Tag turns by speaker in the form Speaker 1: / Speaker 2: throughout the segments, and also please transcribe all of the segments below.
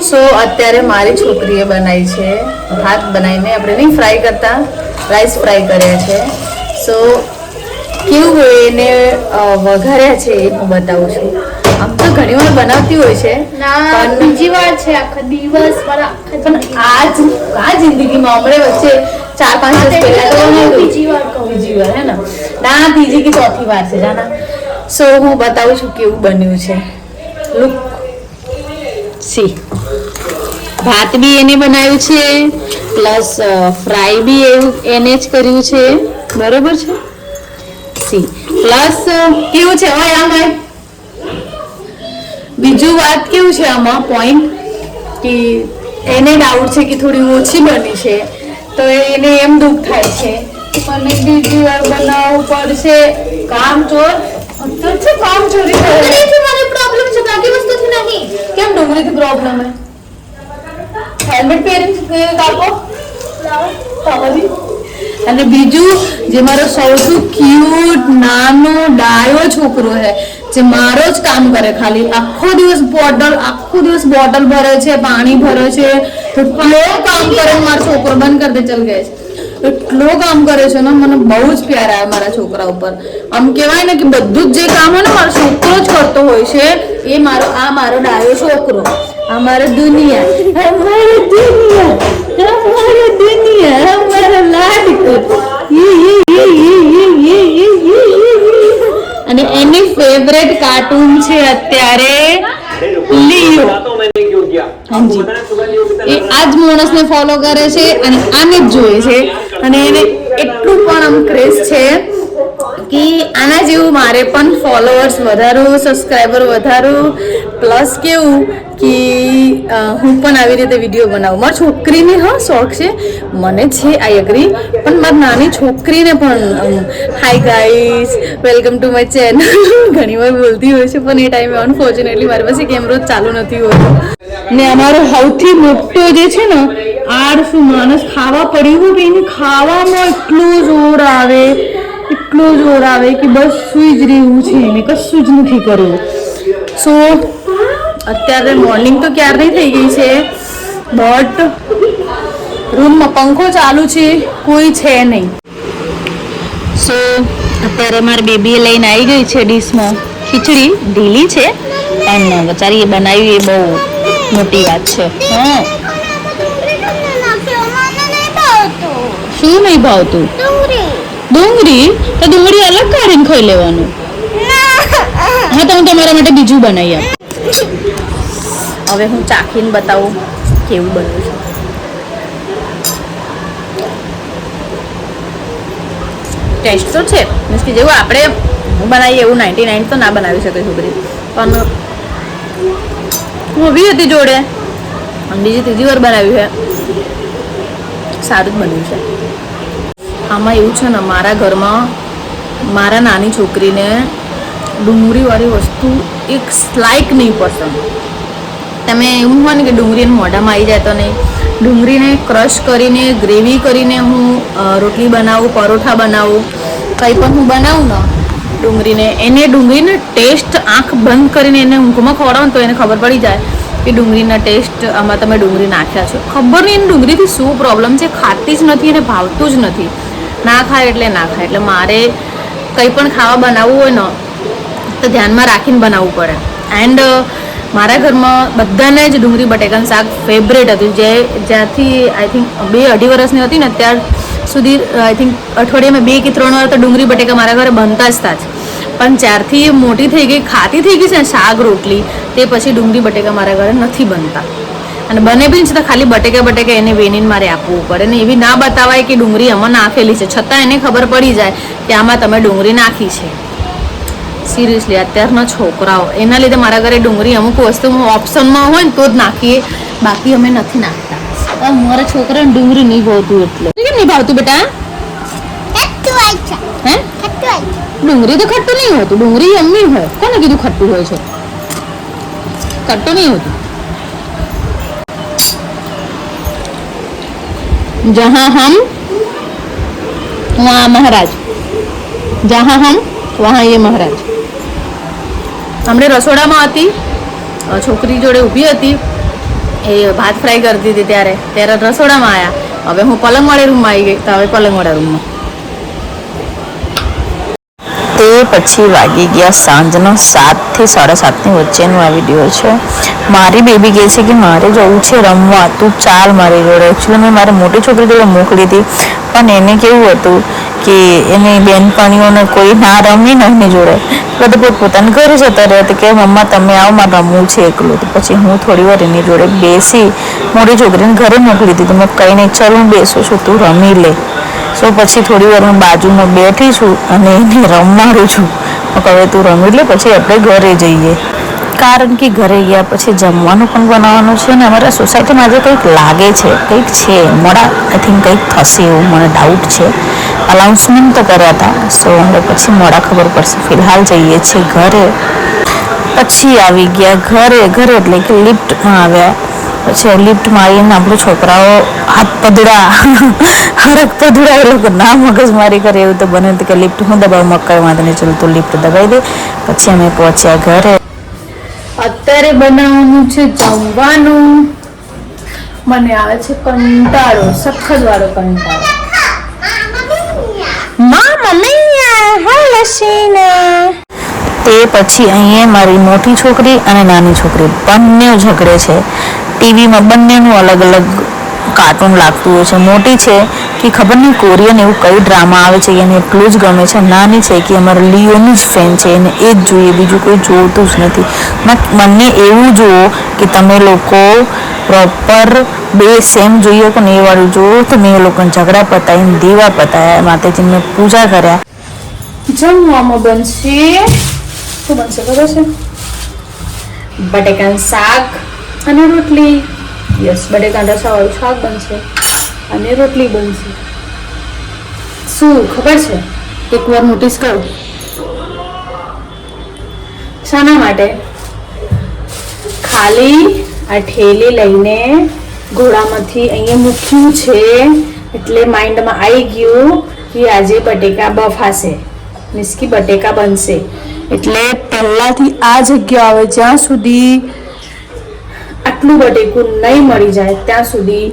Speaker 1: સો અત્યારે મારી છોકરીએ બનાવી છે. ભાત બનાવીને આપણે નહીં ફ્રાય કરતા રાઈસ ફ્રાય કર્યા છે. સો કેવું એને વઘાર્યા છે એ હું બતાવું છું. આમ તો ઘણી વાર બનાવતી હોય છે પણ
Speaker 2: બીજી વાર છે આખો દિવસ
Speaker 1: પણ આજ આ જિંદગીમાં હમણાં વચ્ચે ચાર પાંચ વર્ષ પહેલા તો
Speaker 2: બીજી વાર કહું.
Speaker 1: બીજી વાર હે ને? ના ત્રીજી કે ચોથી વાર છે જાના. સો હું બતાવું છું કેવું બન્યું છે. લુક સી ભાત બી એને બનાવ્યું છે, પ્લસ ફ્રાય બી એવું એને જ કર્યું છે. બરોબર છે? સી. પ્લસ કેવું છે? હોય આમ બીજું વાત કેવું છે આમાં? પોઈન્ટ કે એને ડાઉટ છે કે થોડી ઓછી બની છે, તો એને એમ દુઃખ થાય છે મને બીજી વાર બનાવવું પડશે. કામ ચોર? અત્યારે કામ ચોરી કરે.
Speaker 2: મને પ્રોબ્લેમ છે, બાકી વસ્તુથી નહીં.
Speaker 1: કેમ ડુંગળીથી પ્રોબ્લેમ હે હેલ્મેટ પહેરીને કાપો અને બીજું જે મારો સૌથી ક્યુટ નાનો ડાયો છોકરો છે જે મારો જ કામ કરે ખાલી. આખો દિવસ બોટલ આખો દિવસ બોટલ ભરે છે પાણી ભરે છે. એટલો કામ કરે મારો છોકરો બંધ કરી દે ચલ ગેસ એટલો કામ કરે છે ને મને બહુ જ પ્યાર આવે મારા છોકરા ઉપર. આમ કહેવાય ને કે બધું જ જે કામ હોય ને મારો છોકરો જ કરતો હોય છે એ મારો આ મારો ડાયો છોકરો. અમારા દુનિયા અમારા દુનિયા અમારા દુનિયા, અમારા લાડકો અને એની ફેવરેટ કાર્ટૂન છે અત્યારે લિયો. હાજી. એ આજ માણસને ફોલો કરે છે અને આને જ જોઈએ છે. અને એને એટલું પણ આમ ક્રેઝ છે કે આના જેવું મારે પણ ફોલોઅર્સ વધારું સબસ્ક્રાઈબર વધારું. પ્લસ કેવું કે હું પણ આવી રીતે વીડિયો બનાવું. મારી છોકરીને, હા, શોખ છે. મને છે આઈ અગ્રી પણ મારી નાની છોકરીને પણ hi guys welcome to my channel ઘણી વાર બોલતી હોય છે, પણ એ ટાઈમે અનફોર્ચ્યુનેટલી મારી પાસે કેમેરો ચાલુ નથી હોતો. ને અમારો સૌથી મોટો જે છે ને આળસુ માણસ ખાવા પડ્યું હોય એને ખાવામાં એટલું જોર આવે, એટલું જોર આવે કે બસ સુઈ જ રહેવું છે. એને કશું જ નથી કરવું સો અત્યારે મોર્નિંગ તો ક્યારની થઈ ગઈ છે? બટ રૂમમાં પંખો ચાલુ છે કોઈ છે નહીં. સો અત્યારે મારી બેબીએ લઈને આવી ગઈ છે ડીશમાં ખીચડી ઢીલી છે પણ બચારી એ બનાવી એ બહુ મોટી વાત છે. હા. શું નહીં ભાવતું? ડુંગળી. તો ડુંગળી અલગ કાઢીને ખાઈ લેવાનું. હા તો હું તમારા માટે બીજું બનાવી આપું. હવે હું ચાખીને બતાવું કેવું બન્યું છે. ટેસ્ટ તો છે મીન્સ કે જેવું આપણે બનાવીએ એવું નાઇન્ટી નાઇન તો ના બનાવી શકે છોકરી પણ હું બી હતી જોડે, અને બીજી ત્રીજી વાર બનાવ્યું છે. સારું જ બન્યું છે. આમાં એવું છે ને, મારા ઘરમાં મારા નાની છોકરીને ડુંગળીવાળી વસ્તુ એક સ્લાઇક નહીં પસંદ. તમે એવું હોય ને કે ડુંગળીને મોઢામાં આવી જાય તો નહીં. ડુંગળીને ક્રશ કરીને, ગ્રેવી કરીને હું રોટલી બનાવું, પરોઠા બનાવું. કંઈ પણ હું બનાવું ને, ડુંગળીને. એને ડુંગળીને ટેસ્ટ આંખ બંધ કરીને એને ઊંઘમાં ખવડાવો તો એને ખબર પડી જાય કે ડુંગળીના ટેસ્ટ આમાં તમે ડુંગળી નાખ્યા છો. ખબર નહીં એને ડુંગળીથી શું પ્રોબ્લેમ છે, ખાતી જ નથી અને ભાવતું જ નથી. ના ખાય એટલે ના ખાય. એટલે મારે કંઈ પણ ખાવા બનાવવું હોય ને, તો ધ્યાનમાં રાખીને બનાવવું પડે. એન્ડ મારા ઘરમાં બધાને જ ડુંગળી, બટેકાનું શાક ફેવરેટ હતું. જે જ્યાંથી આઈ થિંક બે અઢી વર્ષની હતી ને, ત્યાર સુધી આઈ થિંક અઠવાડિયામાં બે કે ત્રણ વાર તો ડુંગળી, બટેકા મારા ઘરે બનતા જ હતા જ. પણ જ્યારથી મોટી થઈ ગઈ ખાતી થઈ ગઈ છે ને, શાક, રોટલી, તે પછી ડુંગળી, બટેકા મારા ઘરે નથી બનતા. અને બને બી છે તો ખાલી બટેકા બટેકા એને વેનીને મારે આપવું પડે. ને એવી ના બતાવાય કે ડુંગળી આમાં નાખેલી છે. છતાં એને ખબર પડી જાય કે આમાં તમે ડુંગળી નાખી છે. સિરિયસલી અત્યારના છોકરાઓ એના લીધે મારા ઘરે ડુંગળી અમુક વસ્તુ ઓપ્શનમાં હોય ને તો જ નાખીએ. બાકી અમે નથી નાખતા. મારા છોકરાને ડુંગળી નહીં ભાવતું એટલે. કેમ નહીં ભાવતું બેટા ડુંગળી તો ખટ્ટું નહીં હોતું. ડુંગળી અમ્મી હોય. કોને કીધું ખટ્ટું હોય છે? ખટ્ટું નહીં હોતું. જહાં હમ વહાં મહારાજ. જહાં હમ વહાં યે મહારાજ. હમણે રસોડામાં હતી. છોકરી જોડે ઊભી હતી.
Speaker 3: એ ભાત ફ્રાય કરતી હતી ત્યારે. ત્યારે રસોડામાં આવ્યા હવે હું પલંગવાળી રૂમમાં આવી ગઈ. તો હવે પલંગવાળા રૂમમાં.
Speaker 1: તે પછી વાગી ગયા સાંજનો સાતથી સાડા સાતની વચ્ચેનો આ વીડિયો છે. મારી બેબી કહે છે કે મારે જવું છે રમવા. તું ચાલ મારી જોડે. એકચ્યુઅલી મેં મારી મોટી છોકરી જોડે મોકલી હતી. પણ એને કેવું હતું કે એની બહેનપણીઓને કોઈ ના રમી ને એની જોડે. બધું પોતપોતાના ઘરે જતા રહ્યા કે, મમ્મા, તમે આવો, મારે રમવું છે એકલું. તો પછી હું થોડી વાર એની જોડે બેસી, મોટી છોકરીને ઘરે મોકલી દીધી. મેં કહીને ચાલ, હું બેસું છું, તું રમી લે. સો પછી થોડી વાર હું બાજુમાં બેઠી છું અને એને રમાડું છું. હવે તું રમી લે, પછી આપણે ઘરે જઈએ. કારણ કે ઘરે ગયા પછી જમવાનું પણ બનાવવાનું છે ને અમારા સોસાયટીમાં આજે કંઈક લાગે છે, કંઈક છે. મોડા આઈ થિંક કંઈક થશે એવું મને ડાઉટ છે. અનાઉન્સમેન્ટ તો કર્યા હતા સો હવે પછી મોડા ખબર પડશે. ફિલહાલ જઈએ છીએ ઘરે. પછી આવી ગયા ઘરે ઘરે એટલે કે લિફ્ટમાં આવ્યા. પછી લિફ્ટમાં આવીને આપણું છોકરાઓ હાથ પધડા હરક પધડા એ લોકો ના મગજ મારી કરે એવું તો બને કે લિફ્ટ હું દબાવ, મકાઈ વાંધો નહીં, ચલો તું લિફ્ટ દબાવી દે. પછી અમે પહોંચ્યા ઘરે.
Speaker 3: અત્યારે બનાવવાનું છે જમવાનું. મને આવે છે કંટાળો સખત વાળો કંટાળો
Speaker 1: તે પછી અહીંયા મારી મોટી છોકરી અને નાની છોકરી બંને ઝઘડે છે. ટીવીમાં બંનેનું અલગ અલગ કાર્ટૂન લાગતું હોય છે. મોટી છે કે ખબર નહીં કોરિયન એવું કઈ ડ્રામા આવે છે, એને એટલું જ ગમે છે. નાની છે કે અમારા લિયોનું જ ફેન છે, એને એ જ જોઈએ, બીજું કોઈ જોતું જ નથી. મને એવું જુઓ કે તમે લોકો પ્રોપર બે સેમ જોઈએ કે એ વાળું જુઓ. તો મેં એ લોકોને ઝઘડા પતાવીને દીવા પતાયા માતાજીને પૂજા કર્યા.
Speaker 3: જમવામાં બનશે. શું બનશે ખબર છે? બટેકાનું શાક અને રોટલી. યસ, બટેકાના રસાવાળું શાક બનશે. અને રોટલી બનશે. શું, ખબર છે? એકવાર નોટિસ કરો. શાના માટે ખાલી આ ઠેલી લઈને ઘોડામાંથી અહીંયા મૂક્યું છે, એટલે માઇન્ડમાં આવી ગયું કે આજે બટેકા બફાશે. મીન્સ કે બટેકા બનશે. એટલે પહેલાથી આ જગ્યા આવે, જ્યાં સુધી આટલું બટેકું નહીં મળી જાય, ત્યાં સુધી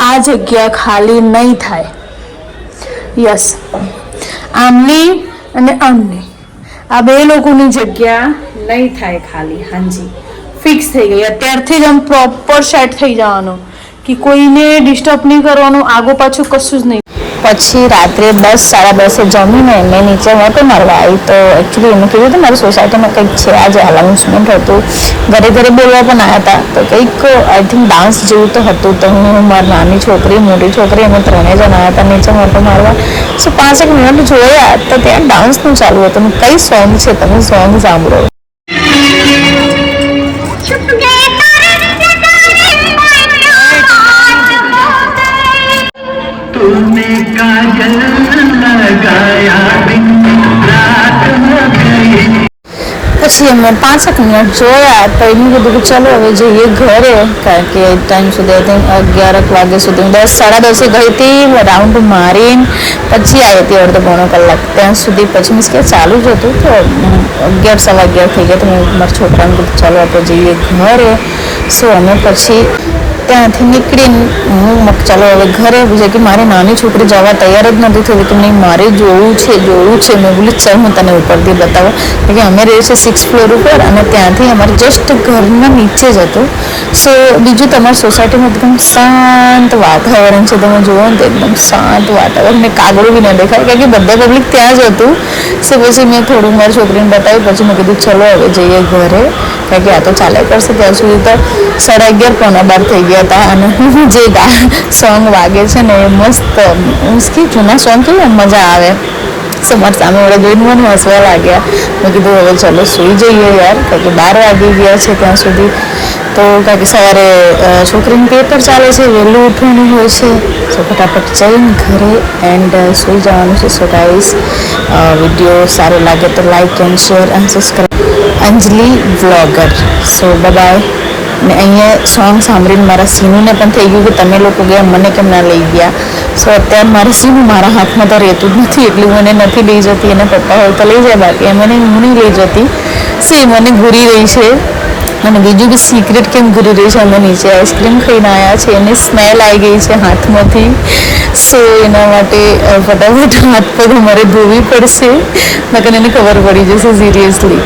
Speaker 3: આ જગ્યા ખાલી નહીં થાય. યસ આમની અને આમની આ બે લોકોની જગ્યા નહીં થાય ખાલી. હાજી. ફિક્સ થઈ ગઈ. અત્યારથી જ આમ પ્રોપર સેટ થઈ જવાનું. કે કોઈને ડિસ્ટર્બ નહીં કરવાનું. આગો પાછું કશું જ નહીં.
Speaker 1: પછી રાત્રે દસ સાડા દસે જમીને મેં નીચે મોટો મારવા આવી. તો એકચ્યુઅલી એમને કીધું હતું મારી સોસાયટીમાં કંઈક છે આજે અનાઉન્સમેન્ટ હતું. ઘરે ઘરે બોલવા પણ આવ્યા હતા. તો કંઈક આઈ થિંક ડાન્સ જેવું તો હતું. તો હું મારી નાની છોકરી મોટી છોકરી અમે ત્રણેય જણ આવ્યા હતા નીચે મોટો મારવા. સો પાંચેક મિનિટ જોયા તો ત્યાં ડાન્સનું ચાલુ હતું. કઈ સોંગ છે? તમે સોંગ સાંભળો.
Speaker 4: तूने
Speaker 1: પછી અમે પાંસઠ મિનિટ જોયા, તો એમ કીધું કે ચલો હવે જઈએ ઘરે, કારણ કે ટાઈમ સુધી આઈ થિંક અગિયારક વાગ્યા સુધી હું દસ, સાડા દસે ગઈ હતી રાઉન્ડ મારીને પછી આવી હતી અડધો પોણો કલાક. ત્યાં સુધી પછી મીન્સ કે ચાલુ જ હતું, તો અગિયાર સવા અગિયાર થઈ ગયા તો હું મારા છોકરાને કીધું, ચાલો આપણે જઈએ ઘરે. સો અમે પછી ત્યાંથી નીકળીને હું મ- ચાલો હવે ઘરે જે કે મારી નાની છોકરી જવા તૈયાર જ નથી થતી કે નહીં, મારે જોવું છે જોવું છે. મેં બોલી, ચાલ હું તને ઉપરથી બતાવું. કે અમે રહીએ છીએ સિક્સ ફ્લોર ઉપર અને ત્યાંથી અમારે જસ્ટ ઘરના નીચે જ હતું. સો બીજું તમારી સોસાયટીમાં એકદમ શાંત વાતાવરણ છે. તમે જુઓ ને તો એકદમ શાંત વાતાવરણ. ને કાગળું બી ન દેખાય. કારણ કે બધા પબ્લિક ત્યાં જ હતું. સો પછી મેં થોડું મારી છોકરીને બતાવ્યું. પછી મેં કીધું, ચલો હવે જઈએ ઘરે. કારણ કે આ તો ચાલે કરશે ત્યાં સુધી તો સાડા અગિયાર, પોણા બાર થઈ ગયા હતા અને જે સોંગ વાગે છે ને એ મસ્ત મીન્સ કે જૂના સોંગ કેવું મજા આવે? સો મારા સામે વડે જોઈને મને હસવા લાગ્યા. મેં કીધું હવે ચલો સૂઈ જઈએ યાર કારણ કે બાર વાગી ગયા છે ત્યાં સુધી. તો કારણ કે સવારે અ, છોકરીનું પેપર ચાલે છે વહેલું ઉઠવાનું હોય છે. સો ફટાફટ જઈને ઘરે એન્ડ સૂઈ જવાનું છે. સો ગાઈસ વીડિયો સારો લાગે તો like and share and subscribe Anjali vlogger so bye ને અહીંયા સોંગ સાંભળીને મારા સીનુને પણ થઈ ગયું કે તમે લોકો ગયા, મને કેમ ના લઈ ગયા? સો અત્યારે મારે સીનું મારા હાથમાં તો રહેતું નથી, એટલે હું એને નથી લઈ જતી, એને પપ્પા હોય તો લઈ જાય, બાકી એમ એને હું નહીં લઈ જતી. સે મને ઘૂરી રહી છે. અને બીજું બી સિક્રેટ કેમ ઘૂરી રહી છે? અમે નીચે આઈસ્ક્રીમ ખાઈને આવ્યા છે એની સ્મેલ આવી ગઈ છે હાથમાંથી. સો એના માટે ફટાફટ હાથ પગ અમારે ધોવી પડશે, નકર એને ખબર પડી જશે સિરિયસલી